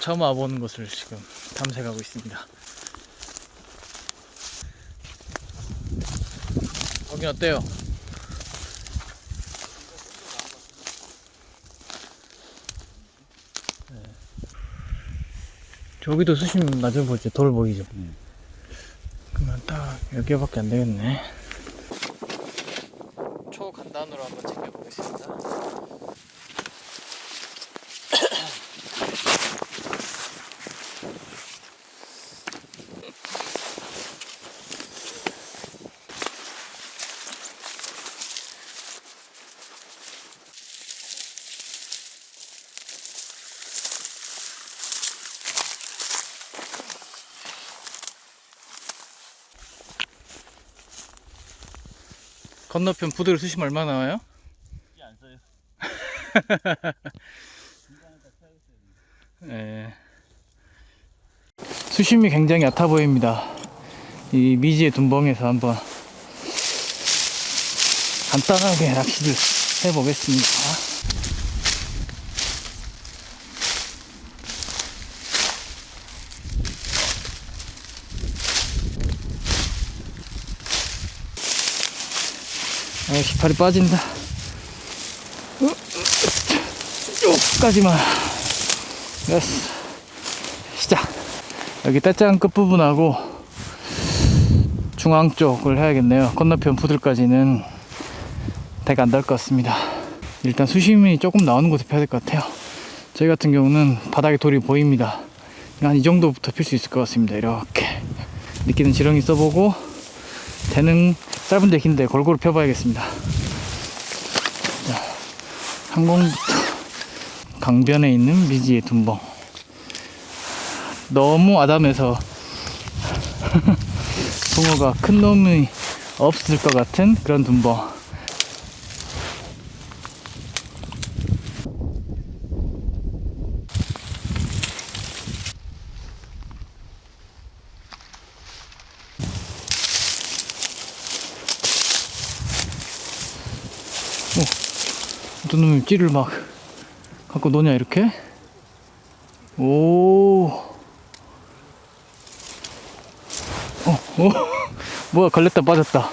처음 와보는 곳을 지금 탐색하고 있습니다. 여기 어때요? 네. 저기도 수심 맞아 보이죠? 돌 보이죠? 그러면 딱 여기밖에 안 되겠네. 초간단으로 한번 챙겨보겠습니다. 건너편 부들 수심 얼마 나와요? 안 써요. 예. 수심이 굉장히 얕아 보입니다. 이 미지의 둔벙에서 한번 간단하게 낚시를 해보겠습니다. 아, 깃발이 빠진다. 여기까지만. 됐어. 시작. 여기 떼짱 끝부분하고 중앙 쪽을 해야겠네요. 건너편 부들까지는 대가 안 닿을 것 같습니다. 일단 수심이 조금 나오는 곳에 펴야 될 것 같아요. 저희 같은 경우는 바닥에 돌이 보입니다. 한 이 정도부터 필 수 있을 것 같습니다. 이렇게. 느끼는 지렁이 써보고 대는 짧은데 긴데 골고루 펴봐야겠습니다. 자, 항공부터 강변에 있는 미지의 둔벙. 너무 아담해서 붕어가 큰 놈이 없을 것 같은 그런 둔벙. 어떤 놈이 찌를 막 갖고 노냐 이렇게? 오. 어, 어. 뭐야 걸렸다 빠졌다.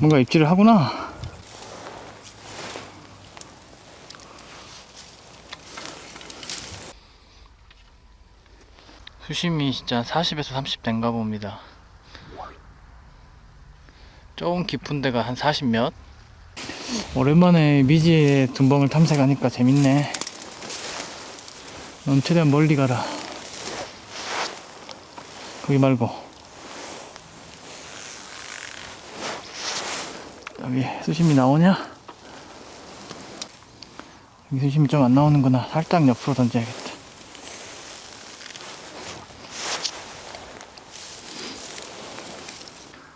뭔가 입질을 하구나. 수심이 진짜 40에서 30 된가 봅니다. 조금 깊은 데가 한 40 몇? 오랜만에 미지의 둔벙을 탐색하니까 재밌네. 넌 최대한 멀리 가라. 거기 말고. 여기 수심이 나오냐? 여기 수심이 좀 안 나오는구나. 살짝 옆으로 던져야겠다.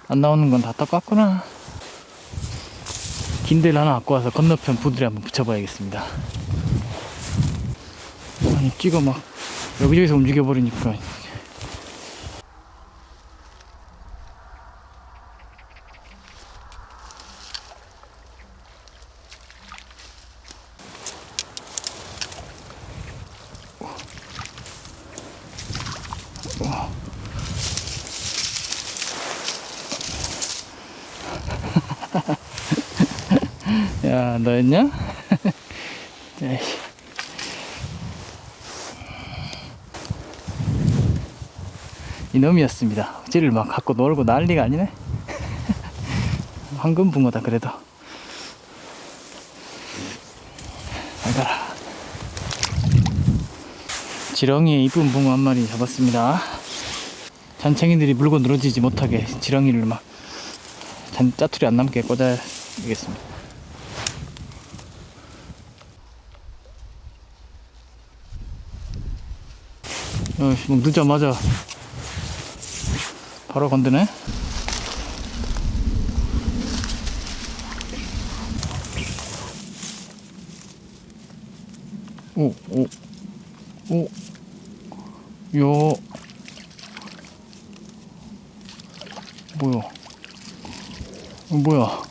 안 나오는 건다 똑같구나. 긴 데를 하나 갖고 와서 건너편 부들에 한번 붙여봐야겠습니다. 아니, 찍어 막 여기저기서 움직여버리니까. 야, 너였냐? 이놈이었습니다. 찌를 막 갖고 놀고 난리가 아니네. 황금 붕어다 그래도. 잘 가라. 지렁이에 이쁜 붕어 한 마리 잡았습니다. 잔챙이들이 물고 늘어지지 못하게 지렁이를 막 잔, 짜투리 안 남게 꽂아야 되겠습니다. 뭐 늦자마자 바로 건드네. 오, 오, 오, 요, 뭐야? 어, 뭐야?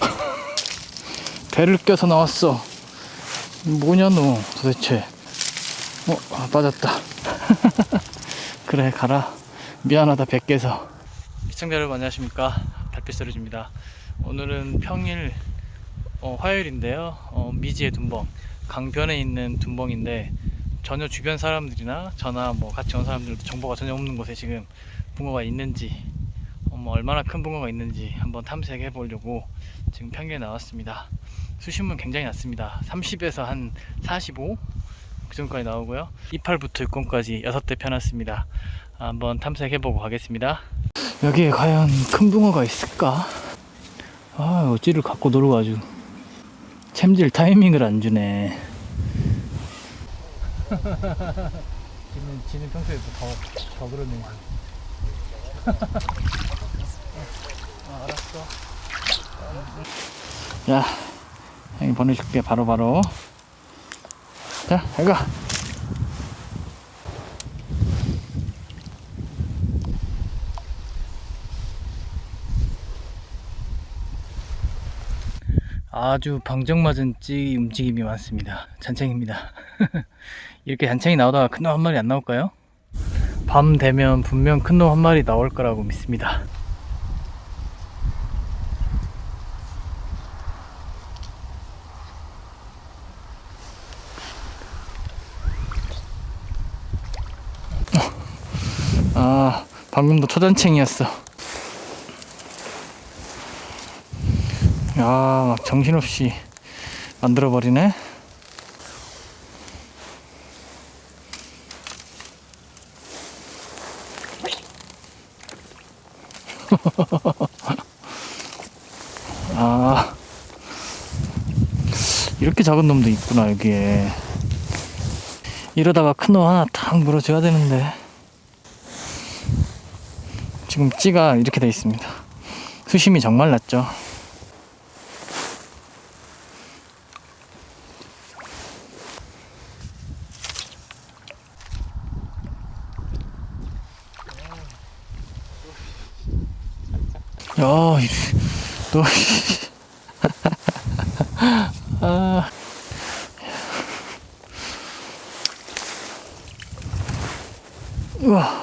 배를 껴서 나왔어. 뭐냐 너 도대체 어 아, 빠졌다. 그래 가라. 미안하다 뵙게서. 시청자 여러분 안녕하십니까? 달빛소리입니다. 오늘은 평일 어, 화요일인데요. 어, 미지의 둔벙. 강변에 있는 둔벙인데 전혀 주변 사람들이나 저나 뭐 같이 온 사람들도 정보가 전혀 없는 곳에 지금 붕어가 있는지 어, 뭐 얼마나 큰 붕어가 있는지 한번 탐색해 보려고 지금 평일에 나왔습니다. 수심은 굉장히 낮습니다. 30에서 한 45? 그 정도까지 나오고요. 이팔부터 6권까지 6대 펴놨습니다. 한번 탐색해 보고 가겠습니다. 여기에 과연 큰 붕어가 있을까? 아 어찌를 갖고 놀아가지고 챔질 타이밍을 안 주네. 지는, 지는 평소에 더, 더 그러네. 아, 알았어. 자 형이 보내줄게. 바로바로 자 잘가. 아주 방정맞은 찌 움직임이 많습니다. 잔챙입니다. 이렇게 잔챙이 나오다가 큰 놈 한 마리 안 나올까요? 밤 되면 분명 큰 놈 한 마리 나올 거라고 믿습니다 아 방금도 초잔챙이였어. 야막 정신없이 만들어버리네. 아 이렇게 작은 놈도 있구나 여기에. 이러다가 큰 놈 하나 탁 물어줘야 되는데 지금 찌가 이렇게 돼 있습니다. 수심이 정말 낮죠. 야, 이- 너, 아, 우와.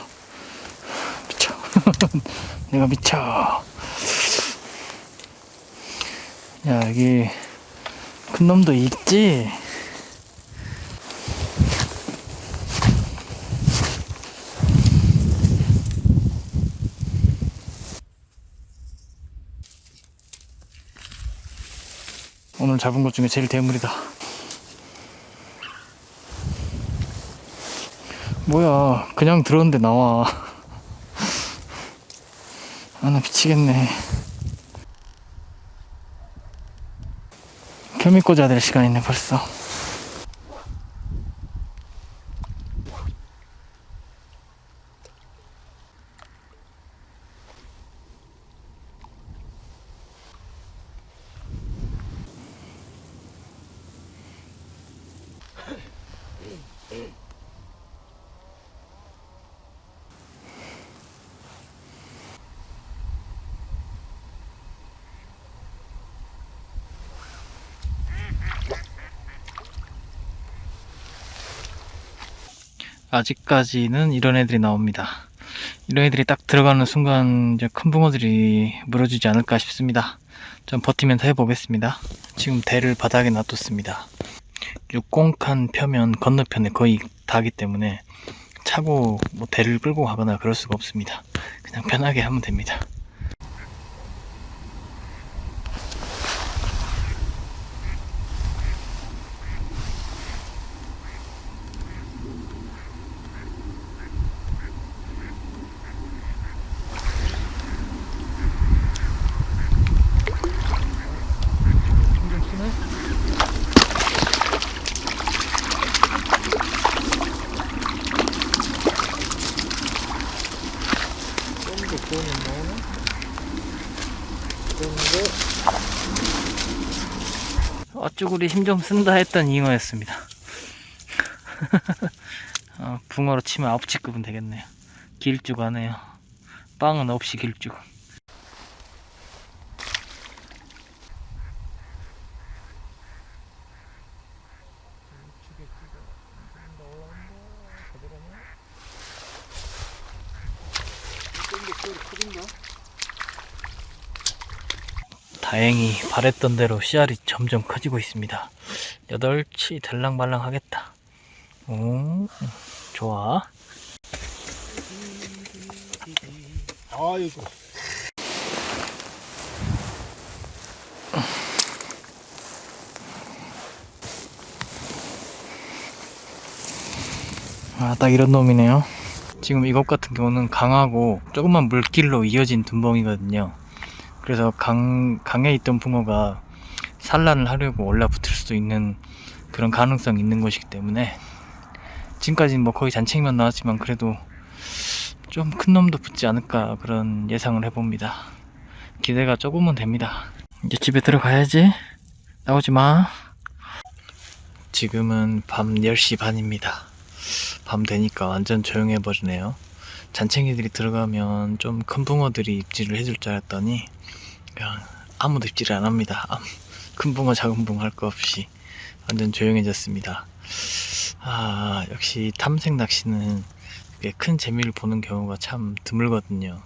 내가 미쳐. 야, 여기 큰 놈도 있지? 오늘 잡은 것 중에 제일 대물이다. 뭐야, 그냥 들었는데 나와. 아, 나 미치겠네. 겸이 꽂아야 될 시간이네, 벌써. 아직까지는 이런 애들이 나옵니다. 이런 애들이 딱 들어가는 순간 이제 큰 붕어들이 물어주지 않을까 싶습니다. 좀 버티면서 해보겠습니다. 지금 대를 바닥에 놔뒀습니다. 60칸 펴면 건너편에 거의 닿기 때문에 차고 뭐 대를 끌고 가거나 그럴 수가 없습니다. 그냥 편하게 하면 됩니다. 쭈구리 힘 좀 쓴다 했던 잉어였습니다. 어, 붕어로 치면 아홉치급은 되겠네요. 길쭉 하네요. 빵은 없이 길쭉. 좀 더, 좀 더, 좀 더. 다행히 바랬던 대로 씨알이 점점 커지고 있습니다. 8치 들랑말랑 하겠다. 오, 좋아. 아이고. 아, 딱 이런 놈이네요. 지금 이것 같은 경우는 강하고 조그만 물길로 이어진 둔벙이거든요. 그래서 강, 강에 있던 붕어가 산란을 하려고 올라붙을 수도 있는 그런 가능성이 있는 것이기 때문에 지금까지는 뭐 거의 잔챙이만 나왔지만 그래도 좀 큰 놈도 붙지 않을까 그런 예상을 해봅니다. 기대가 조금은 됩니다. 이제 집에 들어가야지. 나오지 마. 지금은 밤 10시 반입니다. 밤 되니까 완전 조용해 버리네요. 잔챙이들이 들어가면 좀 큰 붕어들이 입질을 해줄 줄 알았더니 그냥 아무도 입질을 안 합니다. 큰 붕어 작은 붕어 할 거 없이 완전 조용해졌습니다. 아 역시 탐색 낚시는 큰 재미를 보는 경우가 참 드물거든요.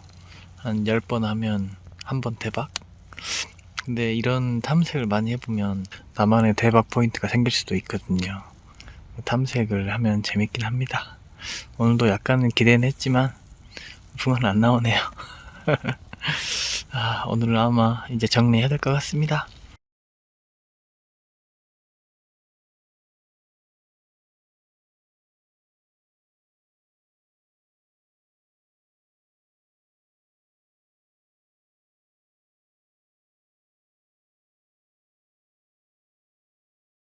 한 10번 하면 한 번 대박? 근데 이런 탐색을 많이 해보면 나만의 대박 포인트가 생길 수도 있거든요. 탐색을 하면 재밌긴 합니다. 오늘도 약간은 기대는 했지만 붕어는 안 나오네요. 아, 오늘은 아마 이제 정리해야 될 것 같습니다.